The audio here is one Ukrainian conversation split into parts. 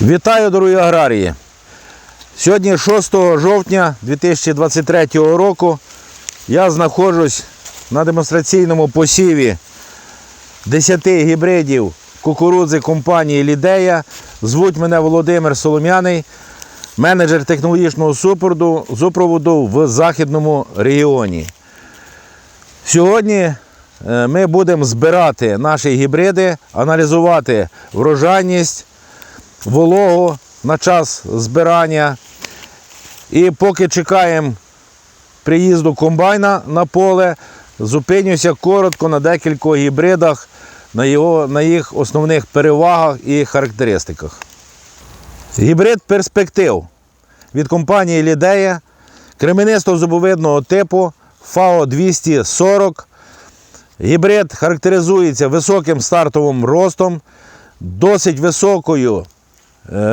Вітаю, дорогі аграрії! Сьогодні 6 жовтня 2023 року я знаходжусь на демонстраційному посіві 10 гібридів кукурудзи компанії Лідея. Звуть мене Володимир Солом'яний, менеджер технологічного супроводу, в західному регіоні. Сьогодні е, ми будемо збирати наші гібриди, аналізувати врожайність, вологу на час збирання. І поки чекаємо приїзду комбайна на поле, зупинюся коротко на декількох гібридах, на, його, на їх основних перевагах і характеристиках. Гібрид перспектив від компанії Лідея кременисто-зубовидного типу ФАО 240. Гібрид характеризується високим стартовим ростом, досить високою,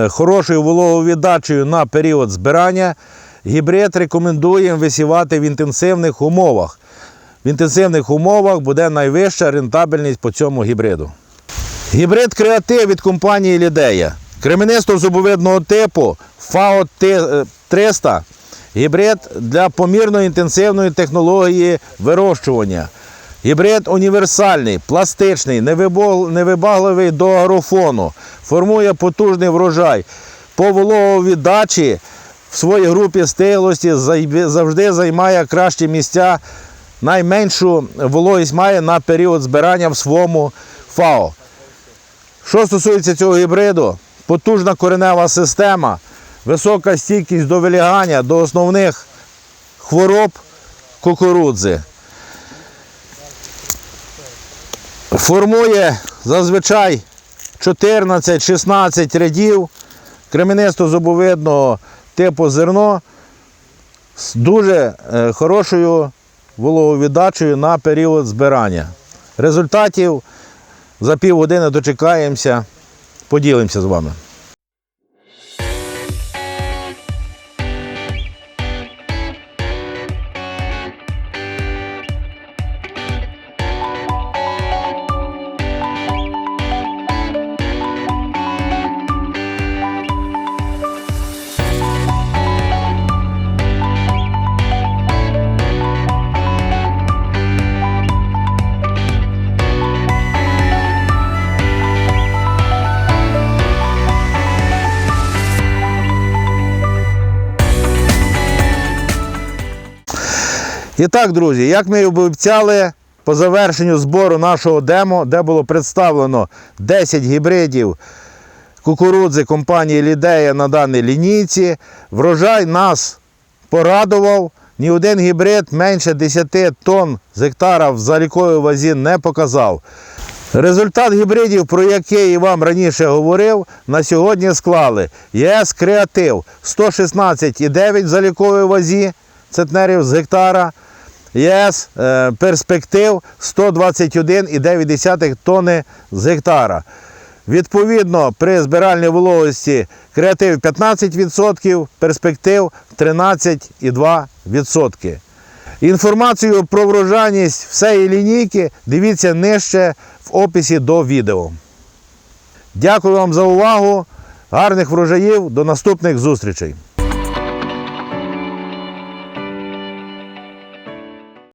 хорошою вологовіддачею на період збирання. Гібрид рекомендуємо висівати в інтенсивних умовах. В інтенсивних умовах буде найвища рентабельність по цьому гібриду. Гібрид креатив від компанії Лідея. Кременисто-зубовидного типу ФАО 300. Гібрид для помірно інтенсивної технології вирощування. Гібрид універсальний, пластичний, невибагливий до агрофону, формує потужний врожай. По вологовіддачі в своїй групі стиглості завжди займає кращі місця. Найменшу вологість має на період збирання в своєму ФАО. Що стосується цього гібриду, потужна коренева система, висока стійкість до вилягання, до основних хвороб кукурудзи. Формує зазвичай 14-16 рядів кремінисто зубовидного типу зерно з дуже е, хорошою вологовіддачею на період збирання. Результатів за півгодини дочекаємося, поділимося з вами. І так, друзі, як ми і обіцяли, по завершенню збору нашого демо, де було представлено 10 гібридів кукурудзи компанії Лідея на даній лінійці, врожай нас порадував. Ні один гібрид менше 10 тонн з гектара в заліковій вазі не показав. Результат гібридів, про який я вам раніше говорив, на сьогодні склали ЄС Креатив 116,9 в заліковій вазі центнерів з гектара. ЄС е, перспектив 121,9 тонни з гектара. Відповідно, при збиральній вологості креатив 15%, перспектив 13,2%. Інформацію про врожайність всієї лінійки дивіться нижче в описі до відео. Дякую вам за увагу. Гарних врожаїв. До наступних зустрічей.